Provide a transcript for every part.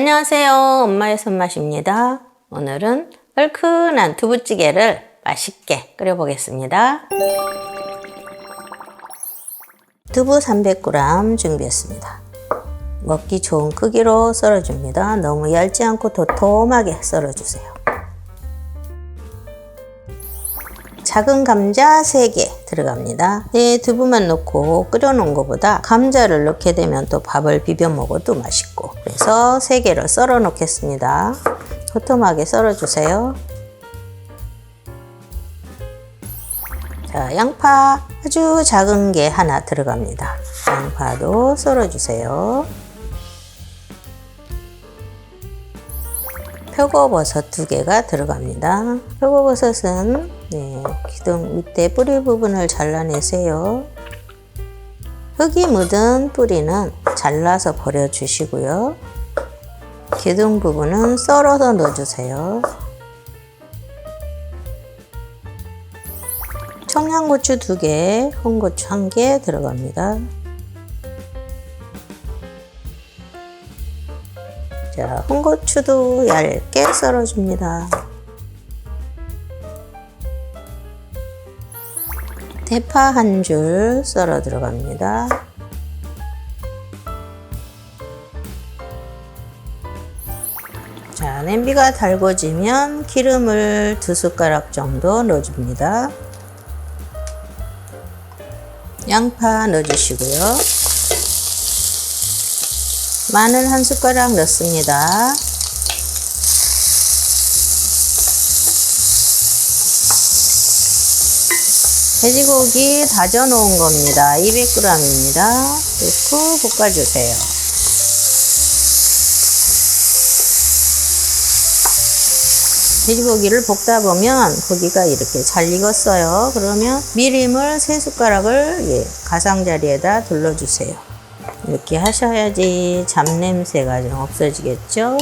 안녕하세요. 엄마의 손맛입니다. 오늘은 얼큰한 두부찌개를 맛있게 끓여 보겠습니다. 두부 300g 준비했습니다. 먹기 좋은 크기로 썰어줍니다. 너무 얇지 않고 도톰하게 썰어주세요. 작은 감자 3개 들어갑니다. 네, 두부만 넣고 끓여놓은 것보다 감자를 넣게 되면 또 밥을 비벼 먹어도 맛있고 그래서 3개를 썰어 놓겠습니다. 도톰하게 썰어주세요. 자, 양파 아주 작은 게 하나 들어갑니다. 양파도 썰어주세요. 표고버섯 두 개가 들어갑니다. 표고버섯은 네, 기둥 밑에 뿌리 부분을 잘라내세요. 흙이 묻은 뿌리는 잘라서 버려주시고요. 기둥 부분은 썰어서 넣어주세요. 청양고추 두 개, 홍고추 한개 들어갑니다. 자, 홍고추도 얇게 썰어줍니다. 대파 한 줄 썰어 들어갑니다. 자, 냄비가 달궈지면 기름을 두 숟가락 정도 넣어줍니다. 양파 넣어주시고요. 마늘 한 숟가락 넣습니다. 돼지고기 다져 놓은 겁니다. 200g입니다. 넣고 볶아주세요. 돼지고기를 볶다 보면 고기가 이렇게 잘 익었어요. 그러면 미림을 3숟가락을 예, 가장자리에다 둘러주세요. 이렇게 하셔야지 잡냄새가 좀 없어지겠죠?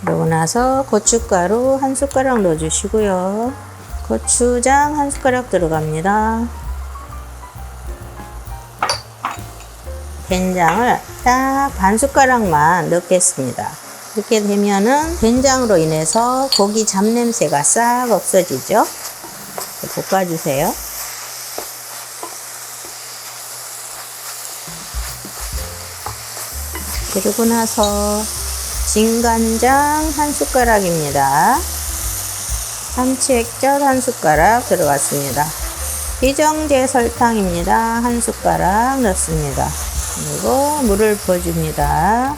그러고 나서 고춧가루 한 숟가락 넣어주시고요. 고추장 한 숟가락 들어갑니다. 된장을 딱 반 숟가락만 넣겠습니다. 이렇게 되면은 된장으로 인해서 고기 잡냄새가 싹 없어지죠. 볶아주세요. 그리고 나서 진간장 한 숟가락입니다. 참치 액젓 한 숟가락 들어갔습니다. 비정제 설탕입니다. 한 숟가락 넣습니다. 그리고 물을 부어줍니다.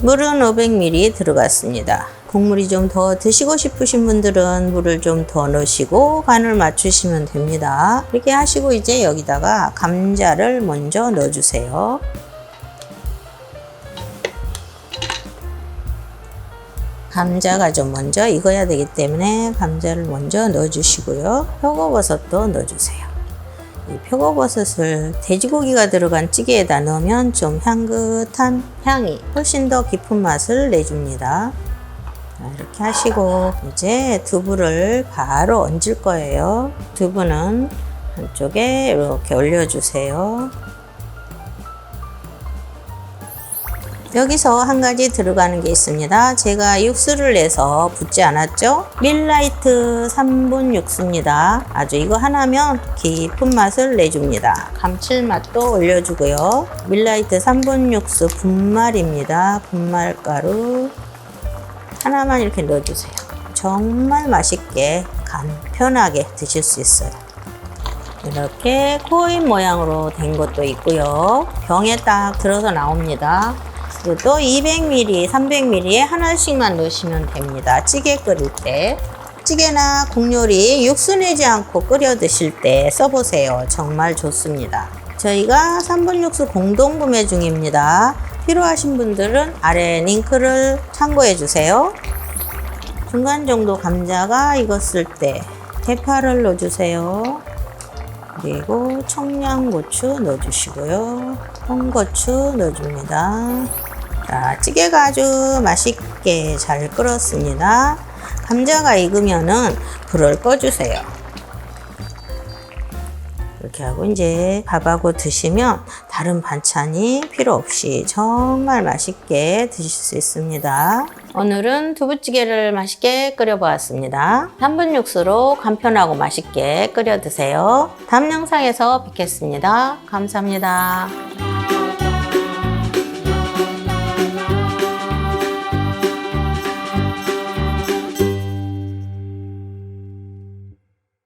물은 500ml 들어갔습니다. 국물이 좀 더 드시고 싶으신 분들은 물을 좀 더 넣으시고 간을 맞추시면 됩니다. 이렇게 하시고 이제 여기다가 감자를 먼저 넣어주세요. 감자가 좀 먼저 익어야 되기 때문에 감자를 먼저 넣어주시고요. 표고버섯도 넣어주세요. 이 표고버섯을 돼지고기가 들어간 찌개에다 넣으면 좀 향긋한 향이 훨씬 더 깊은 맛을 내줍니다. 자, 이렇게 하시고 이제 두부를 바로 얹을 거예요. 두부는 한쪽에 이렇게 올려주세요. 여기서 한 가지 들어가는 게 있습니다. 제가 육수를 내서 붓지 않았죠? 밀라이트 3분 육수입니다. 아주 이거 하나면 깊은 맛을 내줍니다. 감칠맛도 올려주고요. 밀라이트 3분 육수 분말입니다. 분말가루 하나만 이렇게 넣어주세요. 정말 맛있게 간편하게 드실 수 있어요. 이렇게 코인 모양으로 된 것도 있고요. 병에 딱 들어서 나옵니다. 또 200ml, 300ml에 하나씩만 넣으시면 됩니다. 찌개 끓일 때. 찌개나 국요리 육수 내지 않고 끓여 드실 때 써보세요. 정말 좋습니다. 저희가 3분 육수 공동 구매 중입니다. 필요하신 분들은 아래 링크를 참고해 주세요. 중간 정도 감자가 익었을 때 대파를 넣어주세요. 그리고 청양고추 넣어주시고요. 홍고추 넣어줍니다. 자, 찌개가 아주 맛있게 잘 끓었습니다. 감자가 익으면은 불을 꺼주세요. 이렇게 하고 이제 밥하고 드시면 다른 반찬이 필요 없이 정말 맛있게 드실 수 있습니다. 오늘은 두부찌개를 맛있게 끓여보았습니다. 3분 육수로 간편하고 맛있게 끓여 드세요. 다음 영상에서 뵙겠습니다. 감사합니다.